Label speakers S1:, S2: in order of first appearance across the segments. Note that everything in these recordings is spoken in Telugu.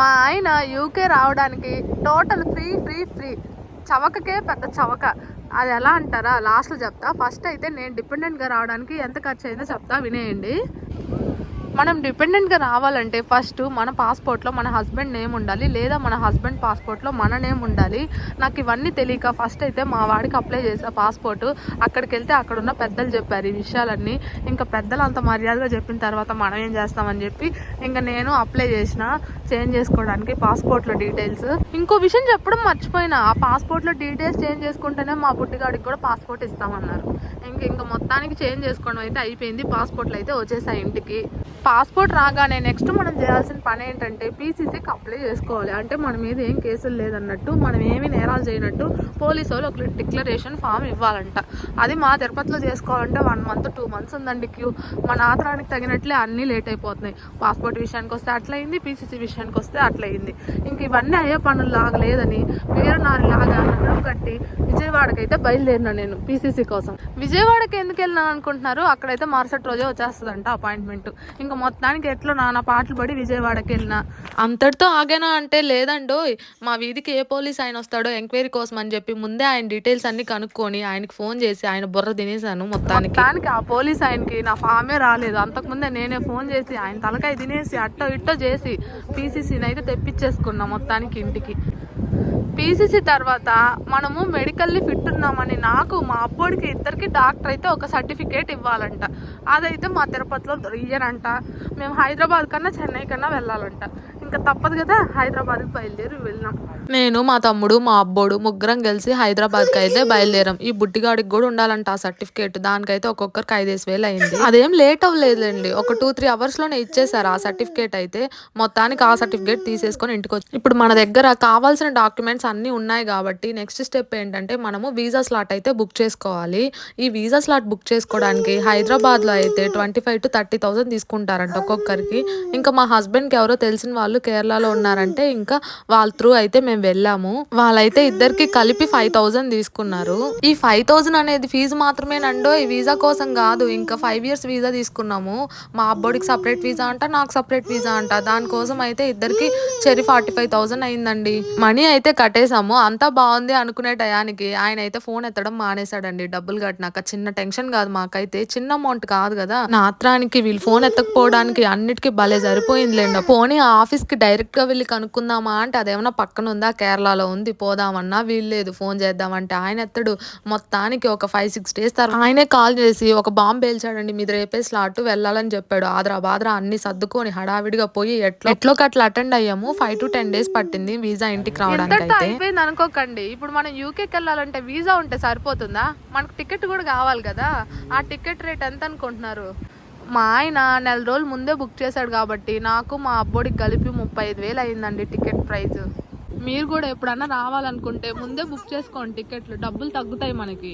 S1: మా ఆయన యూకే రావడానికి టోటల్ ఫ్రీ ఫ్రీ ఫ్రీ. చవకకే పెద్ద చవక. అది ఎలా అంటారా? లాస్ట్లో చెప్తా. ఫస్ట్ అయితే నేను డిపెండెంట్గా రావడానికి ఎంత ఖర్చు అయిందో చెప్తా. వినేయండి. మనం డిపెండెంట్గా రావాలంటే ఫస్ట్ మన పాస్పోర్ట్లో మన హస్బెండ్ నేమ్ ఉండాలి లేదా మన హస్బెండ్ పాస్పోర్ట్లో మన నేమ్ ఉండాలి. నాకు ఇవన్నీ తెలియక ఫస్ట్ అయితే మా వాడికి అప్లై చేసా పాస్పోర్ట్ అక్కడికి వెళ్తే అక్కడ ఉన్న పెద్దలు చెప్పారు ఈ విషయాలన్నీ. ఇంకా పెద్దలు అంత మర్యాదగా చెప్పిన తర్వాత మనం ఏం చేస్తామని చెప్పి ఇంకా నేను అప్లై చేసిన చేంజ్ చేసుకోవడానికి పాస్పోర్ట్లో డీటెయిల్స్. ఇంకో విషయం చెప్పడం మర్చిపోయినా ఆ పాస్పోర్ట్లో డీటెయిల్స్ చేంజ్ చేసుకుంటేనే మా పుట్టిగాడికి కూడా పాస్పోర్ట్ ఇస్తామన్నారు. ఇంక ఇంకా మొత్తానికి చేంజ్ చేసుకోవడం అయితే అయిపోయింది పాస్పోర్ట్లు అయితే వచ్చేసాయి ఇంటికి. పాస్పోర్ట్ రాగానే నెక్స్ట్ మనం చేయాల్సిన పని ఏంటంటే పీసీసీకి అప్లై చేసుకోవాలి. అంటే మన మీద ఏం కేసులు లేదన్నట్టు మనం ఏమి నేరాలు చేయనట్టు పోలీసు వాళ్ళు ఒక డిక్లరేషన్ ఫామ్ ఇవ్వాలంట. అది మా తిరుపతిలో చేసుకోవాలంటే వన్ మంత్ టూ మంత్స్ ఉందండి క్యూ మన ఆతరానికి తగినట్లే అన్నీ లేట్ అయిపోతున్నాయి. పాస్పోర్ట్ విషయానికి వస్తే అట్లయింది పీసీసీ విషయానికి వస్తే అట్లయింది. ఇంక ఇవన్నీ అయ్యే పనులు లాగా లేదని లాగా నడుము కట్టి విజయవాడకి అయితే బయలుదేరినా నేను పీసీసీ కోసం. విజయవాడకి ఎందుకు వెళ్ళినా అనుకుంటున్నారు? అక్కడైతే మరుసటి రోజే వచ్చేస్తుందంట అపాయింట్మెంట్ ఇంకా మొత్తానికి ఎట్లా నానా పాటలు పడి విజయవాడకి వెళ్ళిన. అంతటితో ఆగేనా అంటే లేదండో మా వీధికి ఏ పోలీస్ ఆయన వస్తాడో ఎంక్వైరీ కోసం అని చెప్పి ముందే ఆయన డీటెయిల్స్ అన్ని కనుక్కొని ఆయనకి ఫోన్ చేసి ఆయన బుర్ర తినేసాను మొత్తానికి. దానికి ఆ పోలీస్ ఆయనకి నా ఫామే రాలేదు. అంతకుముందే నేనే ఫోన్ చేసి ఆయన తలకాయ తినేసి అట్టో ఇట్టో చేసి పీసీసీని అయితే తెప్పించేసుకున్నా మొత్తానికి ఇంటికి. పీసీసీ తర్వాత మనము మెడికల్లీ ఫిట్ ఉన్నామని నాకు మా అబ్బోడికి ఇద్దరికి డాక్టర్ అయితే ఒక సర్టిఫికేట్ ఇవ్వాలంట. అదైతే మా తిరుపతిలో ఇయ్యనంట మేము హైదరాబాద్ కన్నా చెన్నై కన్నా వెళ్ళాలంట. ఇంకా తప్పదు కదా? హైదరాబాద్కి బయలుదేరి వెళ్ళినాం. నేను మా తమ్ముడు మా అబ్బోడు ముగ్గురం కలిసి హైదరాబాద్కి అయితే బయలుదేరాం. ఈ బుట్టిగాడికి కూడా ఉండాలంట ఆ సర్టిఫికేట్. దానికైతే ఒక్కొక్కరికి ఐదేసి వేలు అయింది అదేం లేట్ అవ్వలేదండి ఒక టూ త్రీ అవర్స్లోనే ఇచ్చేసారు ఆ సర్టిఫికేట్ అయితే. మొత్తానికి ఆ సర్టిఫికేట్ తీసేసుకొని ఇంటికి వచ్చి. ఇప్పుడు మన దగ్గర కావాల్సిన డాక్యుమెంట్స్ అన్నీ ఉన్నాయి కాబట్టి నెక్స్ట్ స్టెప్ ఏంటంటే మనము వీసా స్లాట్ అయితే బుక్ చేసుకోవాలి. ఈ వీసా స్లాట్ బుక్ చేసుకోవడానికి హైదరాబాద్లో అయితే twenty five to thirty thousand తీసుకుంటారంట ఒక్కొక్కరికి. ఇంకా మా హస్బెండ్కి ఎవరో తెలిసిన వాళ్ళు కేరళలో ఉన్నారంటే ఇంకా వాళ్ళ త్రూ అయితే మేము వెళ్ళాము. వాళ్ళైతే ఇద్దరికి కలిపి ఫైవ్ థౌసండ్ తీసుకున్నారు. ఈ ఫైవ్ థౌసండ్ అనేది ఫీజు మాత్రమేనండో ఈ వీసా కోసం కాదు. ఇంకా ఫైవ్ ఇయర్స్ వీసా తీసుకున్నాము. మా అబ్బోడికి సపరేట్ వీసా అంట నాకు సపరేట్ వీసా అంట. దానికోసం అయితే ఇద్దరికి చెరి ఫార్టీ ఫైవ్ థౌసండ్ అయిందండి. మనీ అయితే కట్టేశాము. అంతా బాగుంది అనుకునే టయానికి ఆయన అయితే ఫోన్ ఎత్తడం మానేశాడండి. డబ్బులు కట్టినాక చిన్న టెన్షన్ కాదు మాకైతే. చిన్న అమౌంట్ కాదు కదా. నాత్రానికి వీళ్ళు ఫోన్ ఎత్తకపోవడానికి అన్నిటికీ భలే సరిపోయిందిలేండి. పోనీ ఆఫీస్ కి డైరెక్ట్గా వెళ్ళి కనుక్కుందామా అంటే అదేమన్నా పక్కన ఉందా కేరళలో ఉంది పోదామన్నా వీల్లేదు ఫోన్ చేద్దామంటే. ఆయన ఎత్తడు. మొత్తానికి ఒక ఫైవ్ సిక్స్ డేస్ తర్వాత ఆయనే కాల్ చేసి ఒక బాంబు పేల్చాడండి మీరు రేపే స్లాట్ వెళ్ళాలని చెప్పాడు. ఆద్రా బాద్రా అన్ని సర్దుకొని హడావిడిగా పోయి ఎట్లా ఎట్లో అట్లా అటెండ్ అయ్యాము. ఫైవ్ టు టెన్ డేస్ పట్టింది వీసా ఇంటికి రావడానికి అయితే అయిపోయింది అనుకోకండి. ఇప్పుడు మనం యూకేకి వెళ్ళాలంటే వీసా ఉంటే సరిపోతుందా? మనకు టికెట్ కూడా కావాలి కదా. ఆ టికెట్ రేట్ ఎంత అనుకుంటున్నారు మా ఆయన నెల రోజులు ముందే బుక్ చేశాడు కాబట్టి నాకు మా అబ్బోడికి కలిపి ముప్పై ఐదు వేలు అయిందండి టికెట్ ప్రైస్ మీరు కూడా ఎప్పుడన్నా రావాలనుకుంటే ముందే బుక్ చేసుకోండి టికెట్లు. డబ్బులు తగ్గుతాయి మనకి.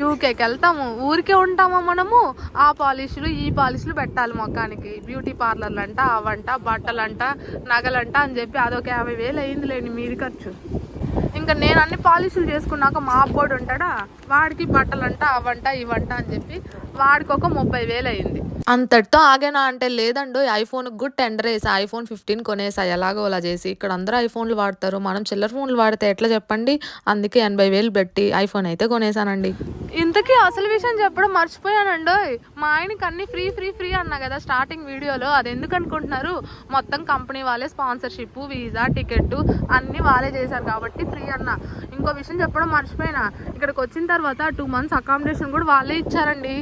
S1: యూకేకి వెళ్తాము. ఊరికే ఉంటామా మనము? ఆ పాలిష్లు ఈ పాలిష్లు పెట్టాలి మొక్కానికి బ్యూటీ పార్లర్లు అంట అవంట బట్టలంట నగలంట అని చెప్పి అదొక యాభై వేలు అయింది లేని మీది ఖర్చు. ఇంకా నేను అన్ని పాలిష్లు చేసుకున్నాక మా అబ్బోడు ఉంటాడా? వాడికి బట్టలంట అవంట ఇవంట అని చెప్పి వాడికి ఒక ముప్పై వేలు అయింది. అంతటితో ఆగేనా అంటే లేదండు ఐఫోన్ కూడా టెండర్ వేసి. ఐఫోన్ ఫిఫ్టీన్ కొనేసా. ఎలాగో అలా చేసి. ఇక్కడ అందరూ ఐఫోన్లు వాడతారు. మనం చిల్లర ఫోన్లు వాడితే ఎట్లా చెప్పండి? అందుకే ఎనభై వేలు పెట్టి ఐఫోన్ అయితే కొనేసానండి. ఇంతకీ అసలు విషయం చెప్పడం మర్చిపోయానండి మా ఆయనకి అన్ని ఫ్రీ ఫ్రీ ఫ్రీ అన్నా కదా స్టార్టింగ్ వీడియోలో. అది ఎందుకు అనుకుంటున్నారు? మొత్తం కంపెనీ వాళ్ళే స్పాన్సర్షిప్ వీసా టికెట్ అన్ని వాళ్ళే చేశారు కాబట్టి ఫ్రీ అన్న. ఇంకో విషయం చెప్పడం మర్చిపోయినా. ఇక్కడికి వచ్చిన తర్వాత టూ మంత్స్ అకామిడేషన్ కూడా వాళ్ళే ఇచ్చారండి.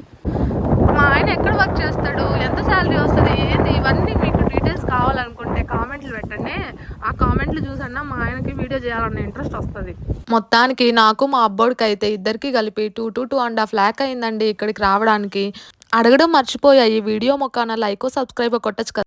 S1: ఆయన ఎక్కడ వర్క్ చేస్తాడు? ఎంత శాలరీ వస్తుంది? ఏంది? ఇవన్నీ మీకు డీటెయిల్స్ కావాలనుకుంటే కామెంట్లు పెట్టండి. ఆ కామెంట్లు చూసన్నా మా ఆయనకి వీడియో చేయాలన్న ఇంట్రెస్ట్ వస్తుంది. మొత్తానికి నాకు మా అబ్బోడికి అయితే ఇద్దరికి కలిపి two to two and half lakh అయిందండి ఇక్కడికి రావడానికి. అడగడం మర్చిపోయా ఈ వీడియో మొక్కన లైక్ సబ్స్క్రైబ్ కొట్టచ్చు కదా.